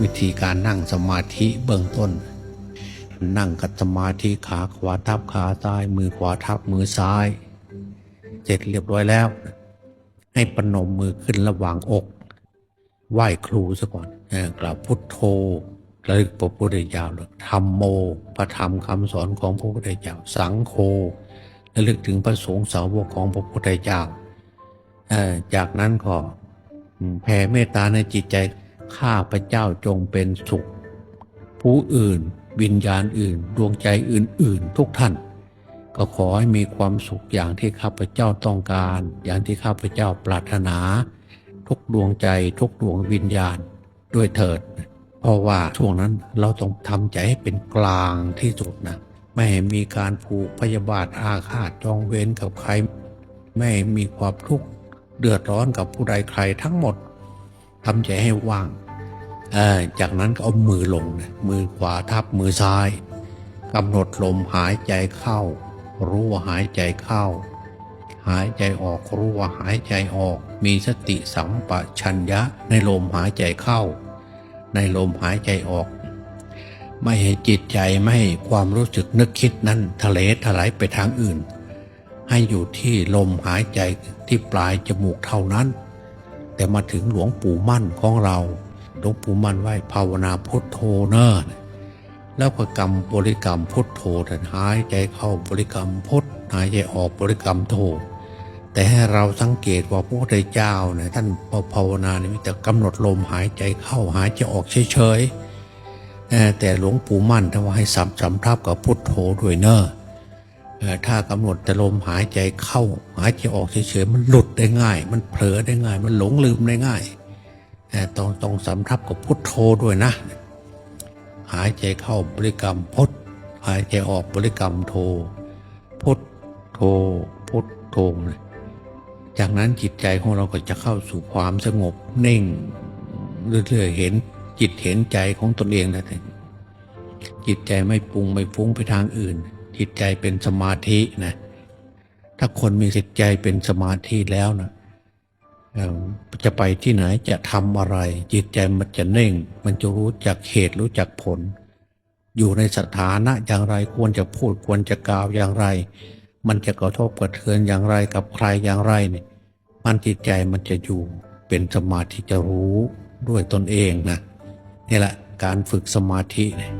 วิธีการนั่งสมาธิเบื้องต้น นั่งกัดสมาธิขาขวาทับขาซ้ายมือขวาทับมือซ้าย เสร็จเรียบร้อยแล้ว ให้ปนมมือขึ้นระหว่างอก ไหว้ครูซะก่อนกล่าวพุทโธระลึกพระพุทธเจ้าธรรมโม พระธรรมคำสอนของพระพุทธเจ้า สังโฆระลึกถึงพระสงฆ์สาวกของพระพุทธเจ้าจากนั้นก็อืมแผ่เมตตาในจิตใจ ข้าพระเจ้าจงเป็นสุข ผู้อื่นวิญญาณอื่น ดวงใจอื่น ๆ ทุกท่าน ก็ขอให้มีความสุขอย่างที่ข้าพเจ้าต้องการ อย่างที่ข้าพเจ้าปรารถนา ทุกดวงใจทุกดวงวิญญาณด้วยเถิด เพราะว่าช่วงนั้นเราต้องทำใจให้เป็นกลางที่สุดนะไม่ให้มีการผูกพยาบาทอาฆาตจองเวรกับใคร ไม่ให้มีความทุกข์เดือดร้อนกับผู้ใดใครทั้งหมดทำใจให้ว่าง จากนั้นก็เอามือลงนะมือขวาทับมือซ้ายกำหนดลมหายใจเข้า รู้ว่าหายใจเข้า หายใจออกรู้ว่าหายใจออก มีสติสัมปชัญญะในลมหายใจเข้า ในลมหายใจออก ไม่ให้จิตใจไม่ให้ความรู้สึกนึกคิดนั้นทะเลถลายไปทางอื่น ให้อยู่ที่ลมหายใจที่ปลายจมูกเท่านั้น แต่มาถึงหลวงปู่มั่นของเรา หลวงปู่มั่นไหว้ภาวนาพุทโธเนอะแล้วก็กรรมบริกรรมพุทโธแต่หายใจเข้าบริกรรมพุทหายใจออกบริกรรมโธแต่ให้เราสังเกตว่าพระพุทธเจ้าเนี่ยท่านภาวนาเนี่ยมีแต่กำหนดลมหายใจเข้าหายใจออกเฉยๆแต่หลวงปู่มั่นท่านว่าให้สัมสำทับกับพุทโธด้วยเนอะเอ่อถ้ากำหนดแต่ลมหายใจเข้า หายใจออกเฉยๆมันหลุดได้ง่าย มันเผลอได้ง่าย มันหลงลืมได้ง่าย ต้องต้องสำทับกับพุทโธด้วยนะ หายใจเข้าบริกรรมพุทหายใจออกบริกรรมโท พุทโธพุทโธนะจากนั้นจิตใจของเราก็จะเข้าสู่ความสงบเน่งเรื่อยๆเห็นจิตเห็นใจของตนเองนะท่านจิตใจไม่ปรุงไม่ฟุ้งไปทางอื่น จิตใจเป็นสมาธินะถ้าคนมีจิตใจเป็นสมาธิแล้วนะเอ่อ จะไปที่ไหนจะทำอะไร จิตใจมันจะเน่ง มันจะรู้จักเหตุรู้จักผล อยู่ในสถานะอย่างไรควรจะพูดควรจะกล่าวอย่างไร มันจะกระทบกระเทือนอย่างไรกับใครอย่างไรเนี่ยมันจิตใจมันจะอยู่เป็นสมาธิจะรู้ด้วยตนเองนะนี่แหละการฝึกสมาธิเนี่ย